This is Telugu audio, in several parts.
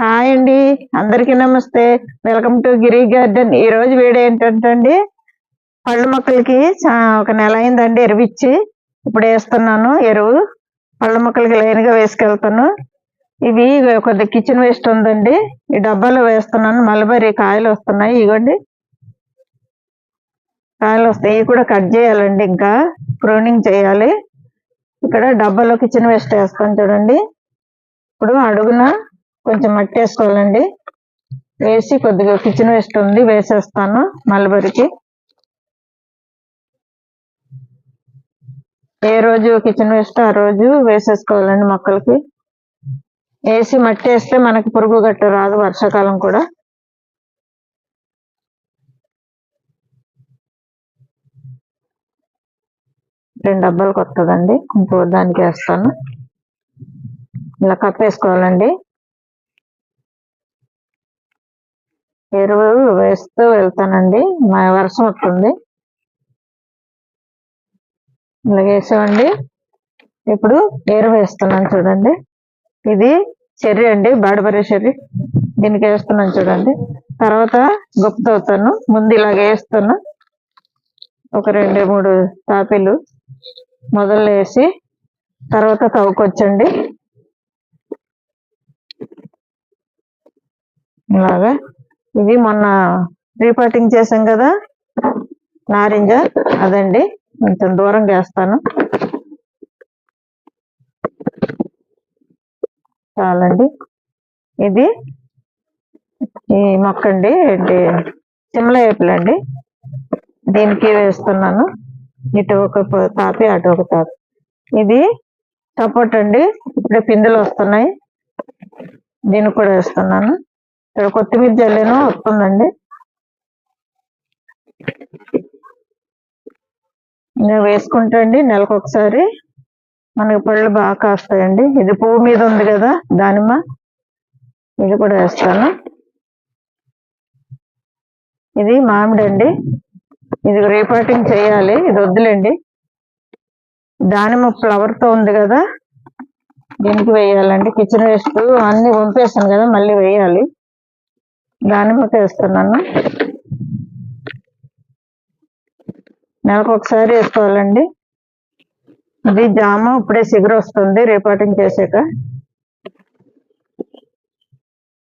హాయ్ అండి. అందరికీ నమస్తే. Welcome to Giri garden. ఈ రోజు వీడియో ఏంటంటే అండి పళ్ళ మొక్కలకి ఒక నెల అయిందండి ఎరువు ఇచ్చి ఇప్పుడు వేస్తున్నాను ఎరువు. పళ్ళ మొక్కలకి లైన్గా వేసుకెళ్తాను. ఇవి కొద్ది కిచెన్ వేస్ట్ ఉందండి. ఈ డబ్బాలో వేస్తున్నాను. మలబరీ కాయలు వస్తున్నాయి. ఇవ్వండి కాయలు వస్తాయి. ఇవి కూడా కట్ చేయాలండి ఇంకా. ప్రూనింగ్ చేయాలి. ఇక్కడ డబ్బాలో కిచెన్ వేస్ట్ వేస్తాను చూడండి. ఇప్పుడు అడుగున కొంచెం మట్టి వేసుకోవాలండి వేసి కొద్దిగా కిచెన్ వేస్ట్ ఉంది వేసేస్తాను మలబరికి. ఏ రోజు కిచెన్ వేస్ట్ ఆ రోజు వేసేసుకోవాలండి మొక్కలకి. వేసి మట్టి వేస్తే మనకి పురుగు గట్ట రాదు వర్షాకాలం కూడా. రెండు డబ్బాలు కొత్తదండి ఇంకో దానికి వేస్తాను. ఇలా కప్పేసుకోవాలండి. ఎరువు వేస్తూ వెళ్తానండి. మా వర్షం వస్తుంది. ఇలా వేసామండి. ఇప్పుడు ఎరువు వేస్తున్నాను చూడండి. ఇది చెర్రీ అండి బాడబరే చెర్రీ. దీనికి వేస్తున్నాను చూడండి. తర్వాత గుప్తవుతాను ముందు ఇలాగ వేస్తాను. ఒక రెండు మూడు తాపిలు మొదలు వేసి తర్వాత తవ్వుకొచ్చండి. ఇలాగా ఇది మొన్న రీపాటింగ్ చేసాం కదా? నారింజ అదండి. కొంచెం దూరం వేస్తాను. చాలండి. ఇది ఈ మొక్క అండి ఏంటి? సిమ్ల ఏపులు అండి. దీనికి వేస్తున్నాను. ఇటు ఒక తాపి అటు ఒక తాపి. ఇది సపోర్ట్ అండి. ఇప్పుడే పిందెలు వస్తున్నాయి. దీనికి కూడా వేస్తున్నాను. ఇక్కడ కొత్తిమీర జల్లేను వస్తుందండి. నేను వేసుకుంటా అండి నెలకు ఒకసారి. మనకి పళ్ళు బాగా కాస్తాయండి. ఇది పువ్వు మీద ఉంది కదా దానిమ్మ. ఇది కూడా వేస్తాను. ఇది మామిడి అండి ఇది రీపాటింగ్ చేయాలి ఇది వద్దులేండి. దానిమ్మ ఫ్లవర్తో ఉంది కదా దీనికి వేయాలండి. కిచెన్ వేస్ట్ అన్ని వంపేస్తాను కదా మళ్ళీ వేయాలి. దానిమ్మకి వేస్తున్నాను. నెలకు ఒకసారి వేసుకోవాలండి. ఇది జామ ఇప్పుడే సిగురు వస్తుంది రీపాటింగ్ చేసాక.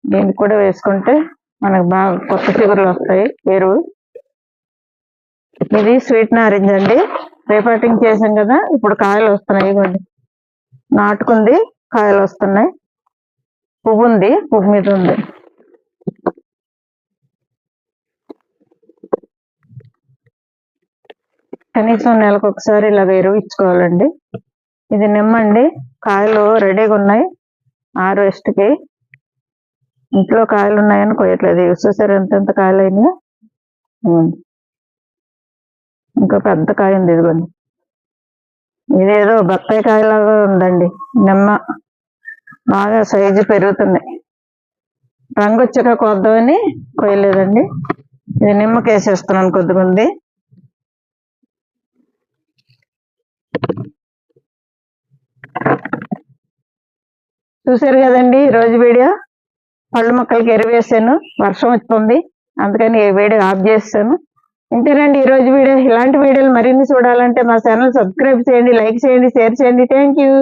దీనికి కూడా వేసుకుంటే మనకు బాగా కొత్త చిగురులు వస్తాయి ఎరువు. ఇది స్వీట్ నారింజ్ అండి. రీపాటింగ్ చేసాం కదా ఇప్పుడు కాయలు వస్తున్నాయి ఇవ్వండి నాటుకుంది కాయలు వస్తున్నాయి. పువ్వు ఉంది పువ్వు మీద ఉంది. కనీసం నెలకు ఒకసారి ఇలాగ ఎరువు ఇది నిమ్మండి. కాయలు రెడీగా ఉన్నాయి. harvest కి ఇంట్లో కాయలు ఉన్నాయని కోయట్లేదు చూసారు ఎంత కాయలు అయినా ఇంకా పెద్ద కాయ ఉంది ఇదిగోండి. ఇదేదో బత్తాయి కాయలాగా ఉందండి. నిమ్మ. బాగా సైజు పెరుగుతున్నాయి రంగు వచ్చాక కొద్దామని కొయ్యలేదండి. ఇది నిమ్మకి వేసేస్తున్నాను కొద్దిగా ఉంది. చూసారు కదండి ఈ రోజు వీడియో. పళ్ళు మొక్కలకి ఎరువేసాను వర్షం వస్తుంది అందుకని ఈ వీడియో ఆఫ్ చేస్తాను. ఇంతేనండి ఈ రోజు వీడియో. ఇలాంటి వీడియోలు మరిన్ని చూడాలంటే మా ఛానల్ సబ్స్క్రైబ్ చేయండి లైక్ చేయండి షేర్ చేయండి. Thank you.